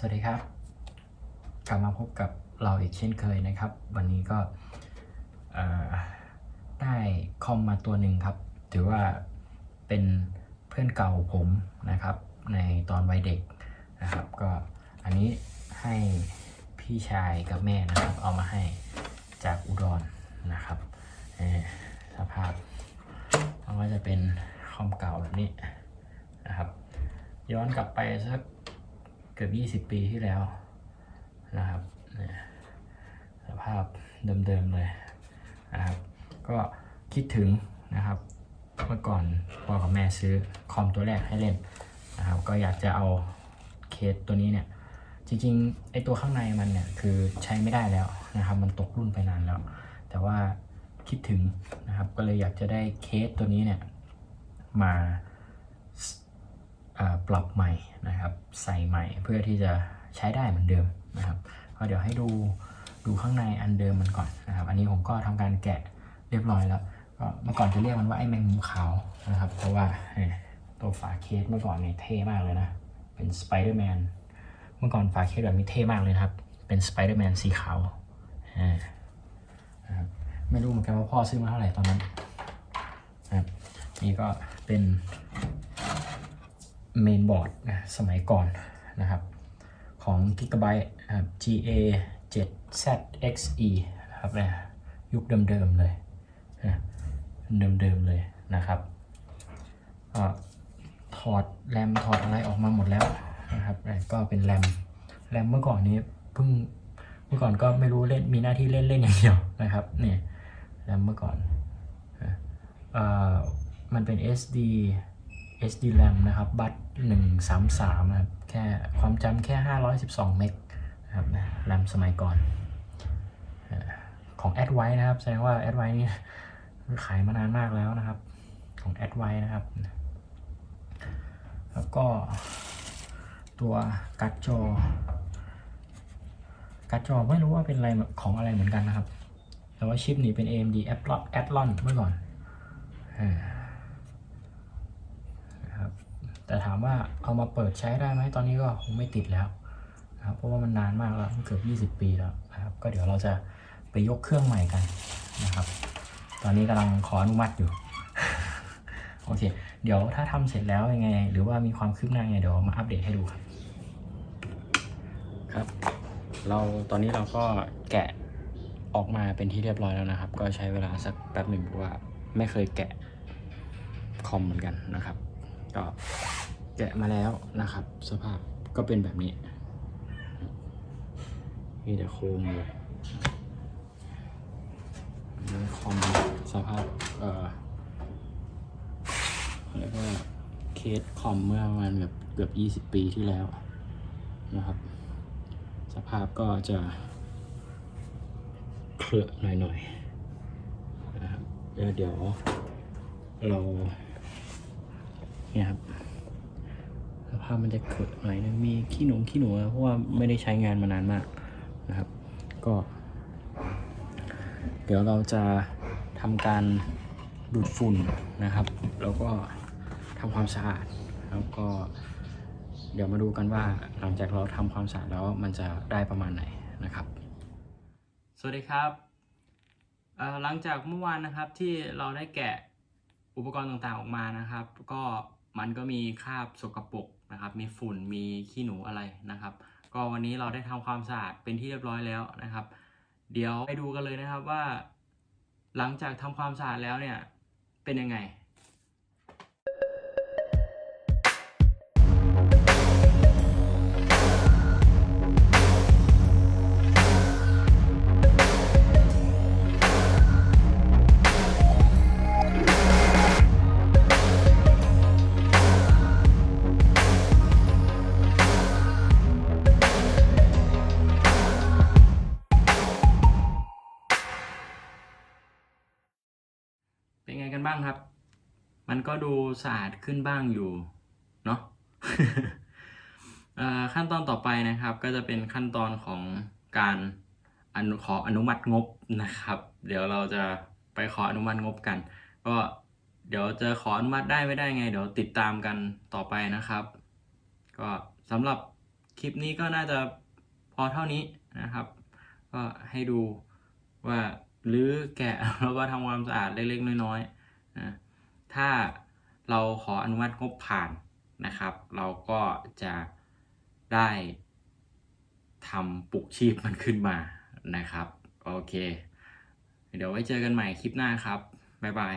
สวัสดีครับ กลับมาพบกับเราอีกเช่นเคยนะครับ วันนี้ก็ได้คอมมาตัวหนึ่งครับ ถือว่าเป็นเพื่อนเก่าผมนะครับ ในตอนวัยเด็กนะครับ ก็อันนี้ให้พี่ชายกับแม่นะครับ เอามาให้จากอุดรนะครับสภาพมันก็จะเป็นคอมเก่าแบบนี้นะครับ ย้อนกลับไปสัก เกือบ 20 ปีที่แล้วนะครับสภาพเดิมๆเลยนะครับก็คิดถึงนะครับเมื่อก่อนพ่อกับแม่ซื้อคอมตัวแรกให้เล่นนะครับก็อยากจะเอาเคสตัวนี้เนี่ยจริงๆไอตัวข้างในมันเนี่ยคือใช้ไม่ได้แล้วนะครับมันตกรุ่นไปนานแล้ว แต่ว่าคิดถึงนะครับก็เลยอยากจะได้เคสตัวนี้เนี่ยมา ปรับใหม่นะครับ ใส่ใหม่เพื่อที่จะใช้ได้เหมือนเดิมนะครับก็เดี๋ยวให้ดูดูข้างในอันเดิมมันก่อนนะครับ อันนี้ผมก็ทำการแกะเรียบร้อยแล้วก็เมื่อก่อนจะเรียกมันว่าไอ้แมงมุมขาวนะครับ เพราะว่าตัวฝาเคสเมื่อก่อนเนี่ยเท่มากเลยนะ เป็นสไปเดอร์แมนเมื่อก่อนฝาเคสแบบนี้เท่มากเลยครับ เป็นสไปเดอร์แมนสีขาวนะครับไม่รู้เหมือนกันว่าพ่อซื้อมาเท่าไหร่ตอนนั้นนะครับนี่ก็เป็น เมนบอร์ดนะสมัยก่อนนะครับ ของ Gigabyte นะครับ GA 7 ZXE นะครับนะยุคเดิมๆเลยนะเดิมๆเลยนะครับถอดแรมถอดอะไรออกมาหมดแล้วนะครับก็เป็นแรมแรมเมื่อก่อนนี้เพิ่งเมื่อก่อนก็ไม่รู้เล่นมีหน้าที่เล่นเล่นอย่างเดียวนะครับเนี่ยแรมเมื่อก่อนอมันเป็น SD SD RAM นะครับบัต133นะครับแค่ความจำแค่ 512 เมกนะครับนะ RAM สมัยก่อน ของ a d w i นะครับ แสดงว่า a d w i นี่ขายมานานมากแล้วนะครับ ของ a d w i นะครับ แล้วก็ตัวการ์ดจอการ์ดจอไม่รู้ว่าเป็นอะไรของอะไรเหมือนกันนะครับ แต่ว่าชิปนี้เป็น AMD Athlon a t l o n เมื่อก่อนอ แต่ถามว่าเอามาเปิดใช้ได้ไหมตอนนี้ก็คงไม่ติดแล้วนะครับเพราะว่ามันนานมากแล้วเกือบ 20 ปีแล้วนะครับก็เดี๋ยวเราจะไปยกเครื่องใหม่กันนะครับ ตอนนี้กำลังขออนุมัติอยู่โอเค เดี๋ยวถ้าทำเสร็จแล้วยังไง หรือว่ามีความคืบหน้ายังไงเดี๋ยวมาอัปเดตให้ดูครับ ครับ เราตอนนี้เราก็แกะออกมาเป็นที่เรียบร้อยแล้วนะครับ ก็ใช้เวลาสักแป๊บหนึ่งเพราะว่าไม่เคยแกะคอมเหมือนกันนะครับ ก็ แกะมาแล้วนะครับ สภาพก็เป็นแบบนี้ มีแต่โครงเลยนี่คอมสภาพ เอ่อเรียกว่าเคสคอมเมื่อประมาณแบบเกือบ 20 ปีที่แล้วนะครับ สภาพก็จะเคลอะหน่อยๆนะครับเดี๋ยวเราเนี่ยครับ ภาพมันจะเกิดหน่อยนึงมีขี้หนูขี้หนูเพราะว่าไม่ได้ใช้งานมานานมากนะครับ ก็ เดี๋ยวเราจะทำการดูดฝุ่นนะครับ แล้วก็ทำความสะอาดแล้วก็ เดี๋ยวมาดูกันว่าหลังจากเราทำความสะอาดแล้วมันจะได้ประมาณไหนนะครับ สวัสดีครับหลังจากเมื่อวานนะครับที่เราได้แกะอุปกรณ์ต่างๆออกมานะครับ ก็มันก็มีคราบสกปรก นะครับ มีฝุ่นมีขี้หนูอะไรนะครับ ก็วันนี้เราได้ทำความสะอาดเป็นที่เรียบร้อยแล้วนะครับ เดี๋ยวไปดูกันเลยนะครับว่า หลังจากทำความสะอาดแล้วเนี่ยเป็นยังไง กันบ้างครับ มันก็ดูสะอาดขึ้นบ้างอยู่เนาะขั้นตอนต่อไปนะครับ ก็จะเป็นขั้นตอนของการอนุขออนุมัติงบนะครับ เดี๋ยวเราจะไปขออนุมัติงบกัน ก็เดี๋ยวจะขออนุมัติได้ไม่ได้ไง เดี๋ยวติดตามกันต่อไปนะครับ ก็สำหรับคลิปนี้ก็น่าจะพอเท่านี้นะครับ ก็ให้ดูว่ารื้อแกะแล้วก็ทำความสะอาดเล็กๆน้อยๆ นะถ้าเราขออนุมัติงบผ่านนะครับ เราก็จะได้ทำปลุกชีพมันขึ้นมานะครับ โอเค เดี๋ยวไว้เจอกันใหม่คลิปหน้าครับ บ๊ายบาย